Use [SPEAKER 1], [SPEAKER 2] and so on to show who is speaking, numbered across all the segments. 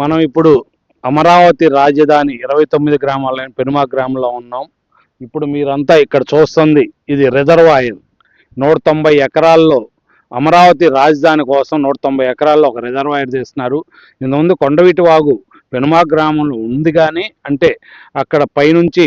[SPEAKER 1] మనం ఇప్పుడు అమరావతి రాజధాని ఇరవై తొమ్మిది గ్రామాలైన పెనుమా గ్రామంలో ఉన్నాం. ఇప్పుడు మీరంతా ఇక్కడ చూస్తుంది ఇది రిజర్వాయర్. నూట తొంభై ఎకరాల్లో అమరావతి రాజధాని కోసం నూట తొంభై ఎకరాల్లో ఒక రిజర్వాయర్ చేస్తున్నారు. ఇంతకుముందు కొండవీటి వాగు పెనుమా గ్రామంలో ఉంది కానీ అంటే అక్కడ పైనుంచి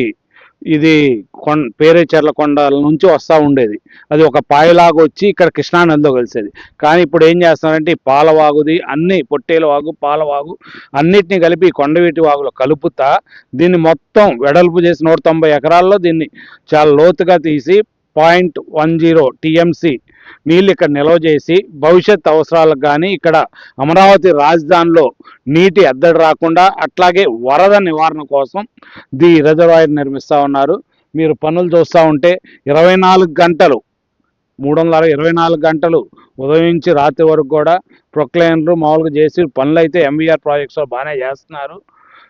[SPEAKER 1] ఇది కొం పేరేచెర్ల కొండల నుంచి వస్తూ ఉండేది. అది ఒక పాయలాగా వచ్చి ఇక్కడ కృష్ణానదిలో కలిసేది. కానీ ఇప్పుడు ఏం చేస్తున్నారంటే ఈ పాలవాగుది అన్ని పొట్టేల వాగు పాలవాగు అన్నిటిని కలిపి కొండవీటి వాగులో కలుపుతా దీన్ని మొత్తం వెడల్పు చేసి నూట తొంభై ఎకరాల్లో దీన్ని చాలా లోతుగా తీసి పాయింట్ వన్ జీరో టీఎంసీ నీళ్ళు ఇక్కడ నిల్వ చేసి భవిష్యత్ అవసరాలకు కానీ ఇక్కడ అమరావతి రాజధానిలో నీటి ఎద్దడి రాకుండా అట్లాగే వరద నివారణ కోసం ది రిజర్వాయర్ నిర్మిస్తూ ఉన్నారు. మీరు పనులు చూస్తూ ఉంటే ఇరవై నాలుగు గంటలు మూడు వందల ఇరవై నాలుగు గంటలు ఉదయం నుంచి రాత్రి వరకు కూడా ప్రొక్లైన్లు మామూలుగా చేసి పనులు అయితే ఎంబీఆర్ ప్రాజెక్ట్స్లో బాగానే చేస్తున్నారు.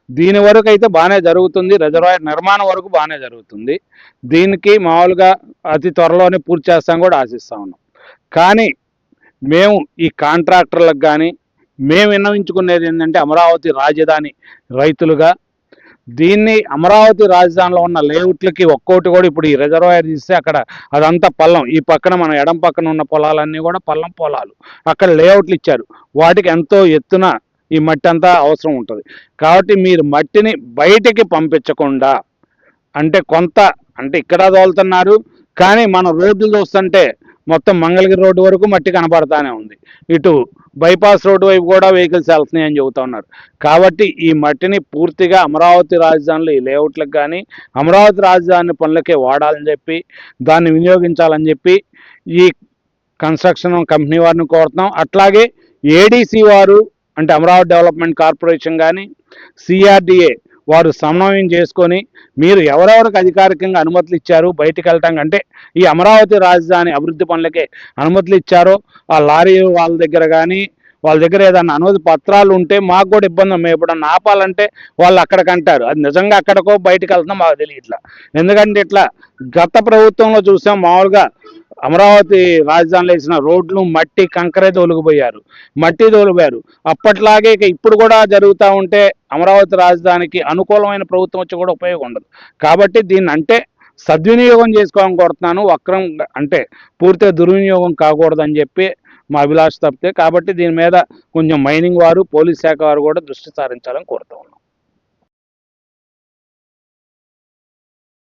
[SPEAKER 1] దీని వరకు అయితే బాగానే జరుగుతుంది. రిజర్వాయర్ నిర్మాణం వరకు బాగానే జరుగుతుంది. దీనికి మామూలుగా అతి త్వరలోనే పూర్తి చేస్తాం కూడా ఆశిస్తా ఉన్నాం. కానీ మేము ఈ కాంట్రాక్టర్లకు కానీ మేము విన్నవించుకునేది ఏంటంటే అమరావతి రాజధాని రైతులుగా దీన్ని అమరావతి రాజధానిలో ఉన్న లేఅవుట్లకి ఒక్కోటి కూడా ఇప్పుడు ఈ రిజర్వాయర్ తీస్తే అక్కడ అదంతా పల్లం. ఈ పక్కన మన ఎడం పక్కన ఉన్న పొలాలన్నీ కూడా పల్లం పొలాలు. అక్కడ లేఅవుట్లు ఇచ్చారు. వాటికి ఎంతో ఎత్తున ఈ మట్టి అంతా అవసరం ఉంటుంది. కాబట్టి మీరు మట్టిని బయటికి పంపించకుండా అంటే కొంత అంటే ఇక్కడ తోలుతున్నారు కానీ మన రోడ్లు చూస్తుంటే మొత్తం మంగళగిరి రోడ్డు వరకు మట్టి కనబడతానే ఉంది. ఇటు బైపాస్ రోడ్డు వైపు కూడా వెహికల్స్ వెళ్తున్నాయి అని చెబుతా ఉన్నారు. కాబట్టి ఈ మట్టిని పూర్తిగా అమరావతి రాజధానిలో ఈ లేఅవుట్లకు కానీ అమరావతి రాజధాని పనులకే వాడాలని చెప్పి దాన్ని వినియోగించాలని చెప్పి ఈ కన్స్ట్రక్షన్ కంపెనీ వారిని కోరుతున్నాం. అట్లాగే ఏడీసీ వారు అంటే అమరావతి డెవలప్మెంట్ కార్పొరేషన్ కానీ సిఆర్డిఏ వారు సమన్వయం చేసుకొని మీరు ఎవరెవరికి అధికారికంగా అనుమతులు ఇచ్చారు బయటికి వెళ్ళటం అంటే ఈ అమరావతి రాజధాని అభివృద్ధి పనులకే అనుమతులు ఇచ్చారో ఆ లారీ వాళ్ళ దగ్గర కానీ వాళ్ళ దగ్గర ఏదైనా అనుమతి పత్రాలు ఉంటే మాకు కూడా ఇబ్బంది మేము ఎప్పుడన్నా ఆపాలంటే వాళ్ళు అక్కడికంటారు అది నిజంగా అక్కడికో బయటకు వెళ్తున్నా మాకు తెలియట్లా. ఎందుకంటే ఇట్లా గత ప్రభుత్వంలో చూసాం మామూలుగా అమరావతి రాజధానిలో వేసిన రోడ్లు మట్టి కంకరే తోలుకుపోయారు. మట్టి తోలిపోయారు అప్పట్లాగే ఇక ఇప్పుడు కూడా జరుగుతూ ఉంటే అమరావతి రాజధానికి అనుకూలమైన ప్రభుత్వం వచ్చి కూడా ఉపయోగం ఉండదు. కాబట్టి దీన్ని అంటే సద్వినియోగం చేసుకోవాలని కోరుతున్నాను. వక్రం అంటే పూర్తిగా దుర్వినియోగం కాకూడదని చెప్పి మా అభిలాష తప్పితే. కాబట్టి దీని మీద కొంచెం మైనింగ్ వారు పోలీస్ శాఖ వారు కూడా దృష్టి సారించాలని కోరుతా ఉన్నాను